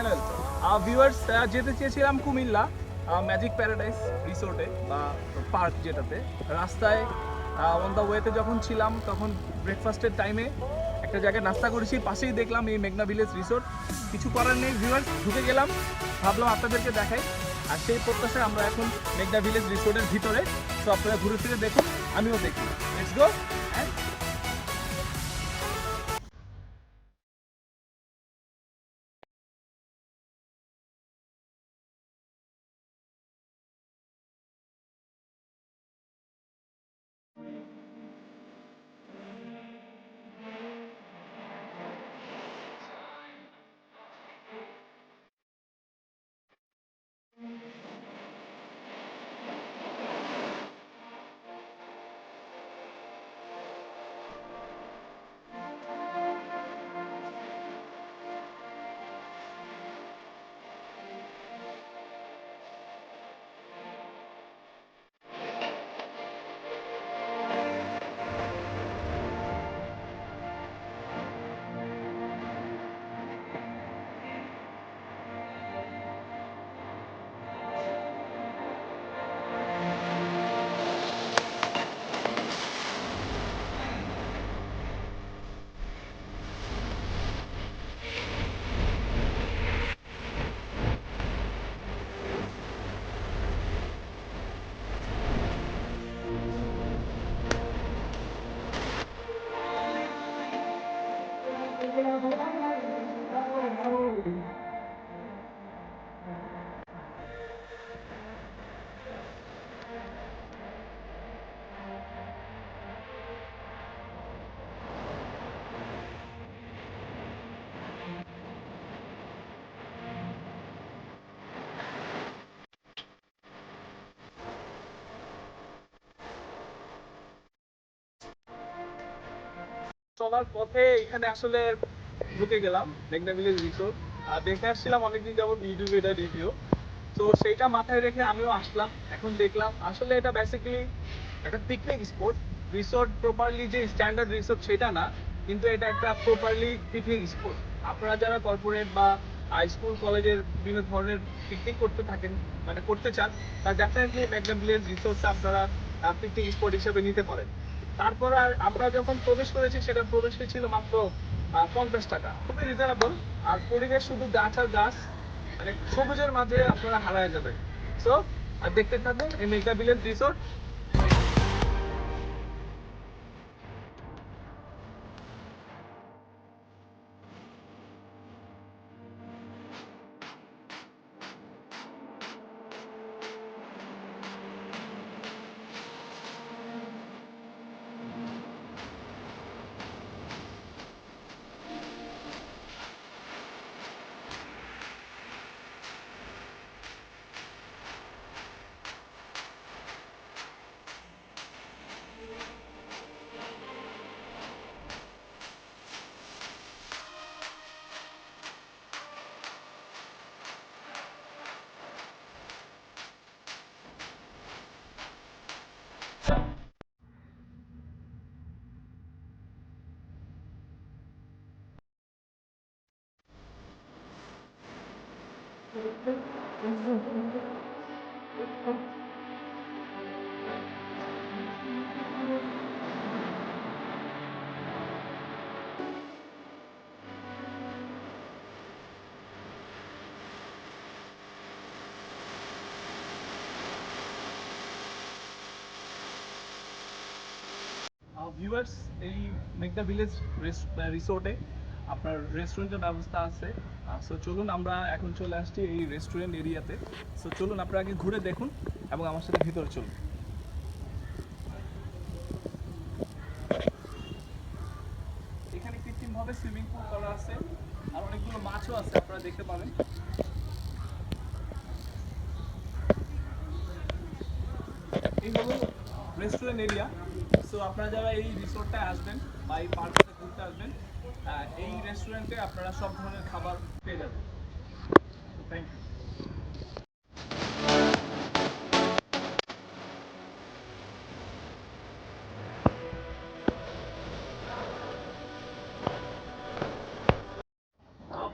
Channel viewers যেতে চেয়েছিলাম Comilla magic paradise রিসোর্টে বা পার্ক যেটাতে। রাস্তায় অন দ্য ওয়েতে যখন ছিলাম, তখন ব্রেকফাস্টের টাইমে একটা জায়গায় নাস্তা করেছি, পাশেই দেখলাম এই মেঘনা ভিলেজ রিসোর্ট কিছু করার নেই ভিউয়ার্স ঢুকে গেলাম, ভাবলাম আপনাদেরকে দেখাই। আর সেই প্রত্যাশায় আমরা এখন মেঘনা ভিলেজ রিসোর্টের ভিতরে। তো ঘুরে ফিরে দেখুন, আমিও দেখি। Let's go Thank you. চলার পথে এখানে আসলে ঢুকে গেলাম, মেঘনা ভিলেজ রিসোর্ট আর দেখে আসছিলাম অনেকদিন যাবত ইউটিউবে এটা রিভিউ তো সেইটা মাথায় রেখে আমিও আসলাম, এখন দেখলাম। আসলে এটা বেসিক্যালি একটা পিকনিক স্পট রিসোর্ট প্রপারলি যে স্ট্যান্ডার্ড রিসোর্ট সেটা না, কিন্তু এটা একটা প্রপারলি পিকনিক স্পট আপনারা যারা কর্পোরেট বা স্কুল কলেজের বিভিন্ন ধরনের পিকনিক করতে থাকেন মানে করতে চান, তা ডেফিনেটলি মেঘনা ভিলেজ রিসোর্টটা আপনারা পিকনিক স্পট হিসেবে নিতে পারেন। তারপর আর আমরা যখন প্রবেশ করেছি, সেটা প্রবেশ ছিল মাত্র পঞ্চাশ টাকা। খুবই রিজনেবল আর পরিবেশ শুধু গাছ আর গাছ মানে সবুজের মাঝে আপনারা হারায় যাবে সো আর দেখতে থাকুন, এই মেঘা ভিলেজ রিসোর্ট ভিউয়ার্স এই মেঘনা ভিলেজ রিসোর্টে আপনার রেস্টুরেন্টের ব্যবস্থা আছে। সো চলুন আমরা এখন চলে আসছি এই রেস্টুরেন্ট এরিয়াতে সো চলুন আপনারা আগে ঘুরে দেখুন এবং আমার সাথে ভিতরে চলুন। এখানে কৃত্রিমভাবে সুইমিং পুল করা আছে আর অনেকগুলো মাছও আছে, আপনারা দেখতে পাবেন। এই হলো রেস্টুরেন্ট এরিয়া সো আপনারা যারা এই রিসোর্টটা আসবেন বা এই পার্কটা ঘুরতে আসবেন। এই রেস্টুরেন্টে আপনারা সব ধরনের খাবার পেয়ে যাবেন। থ্যাংক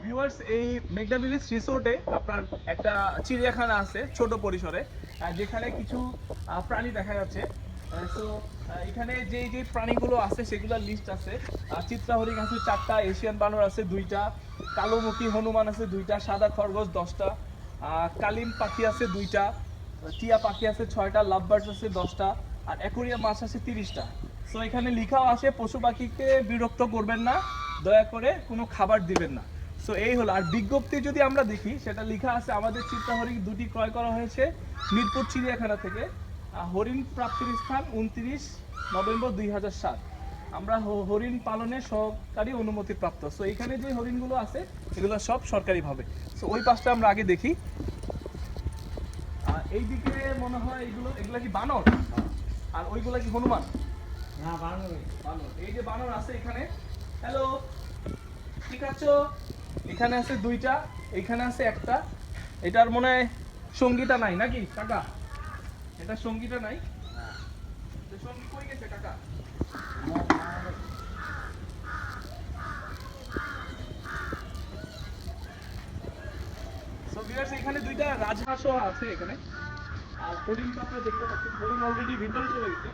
ইউ এই মেঘনা ভিলেজ রিসোর্টে আপনার একটা চিড়িয়াখানা আছে, ছোট পরিসরে যেখানে কিছু প্রাণী দেখা যাচ্ছে। সো এখানে যে যে প্রাণীগুলো আছে, সেগুলোর লিস্ট আছে। চিত্রা হরিণ আছে চারটা, এশিয়ান বানর আছে দুইটা, কালোমুখী হনুমান আছে দুইটা, সাদা খরগোশ দশটা কালিম পাখি আছে দুইটা, টিয়া পাখি আছে ছয়টা লাভ বার্ডস আছে দশটা, আর অ্যাকোরিয়াম মাছ আছে তিরিশটা। সো এখানে লিখাও আছে, পশু পাখিকে বিরক্ত করবেন না, দয়া করে কোনো খাবার দিবেন না। সো এই হলো, আর বিজ্ঞপ্তি যদি আমরা দেখি, সেটা লেখা আছে, আমাদের চিত্রাহরিণ দুটি ক্রয় করা হয়েছে, মিরপুর চিড়িয়াখানা থেকে। হরিণ প্রাপ্তির স্থান উনত্রিশ নভেম্বর দুই হাজার সাত। আমরা হরিণ পালনের সরকারি অনুমতি প্রাপ্ত। সো এখানে যে হরিণগুলো আছে এগুলো সব সরকারিভাবে। সো ওই পাশটা আমরা আগে দেখি। আর এইদিকে মনে হয় এগুলো এগুলো কি বানর? আর ওইগুলো কি হনুমান? না বানর বানর। এই যে বানর আছে এখানে। হ্যালো ঠিক আছো? এখানে আছে দুইটা এখানে আছে একটা। এটার মনে হয় সঙ্গীটা নাই নাকি? কাকা এটা সঙ্গীটা নাই। সঙ্গী কই গেছে কাকা? এখানে দুইটা রাজহাঁসও আছে এখানে। আর হরিণ তো আপনারা দেখতে পাচ্ছেন। হরিণ অলরেডি ভিতরে চলে গেছে।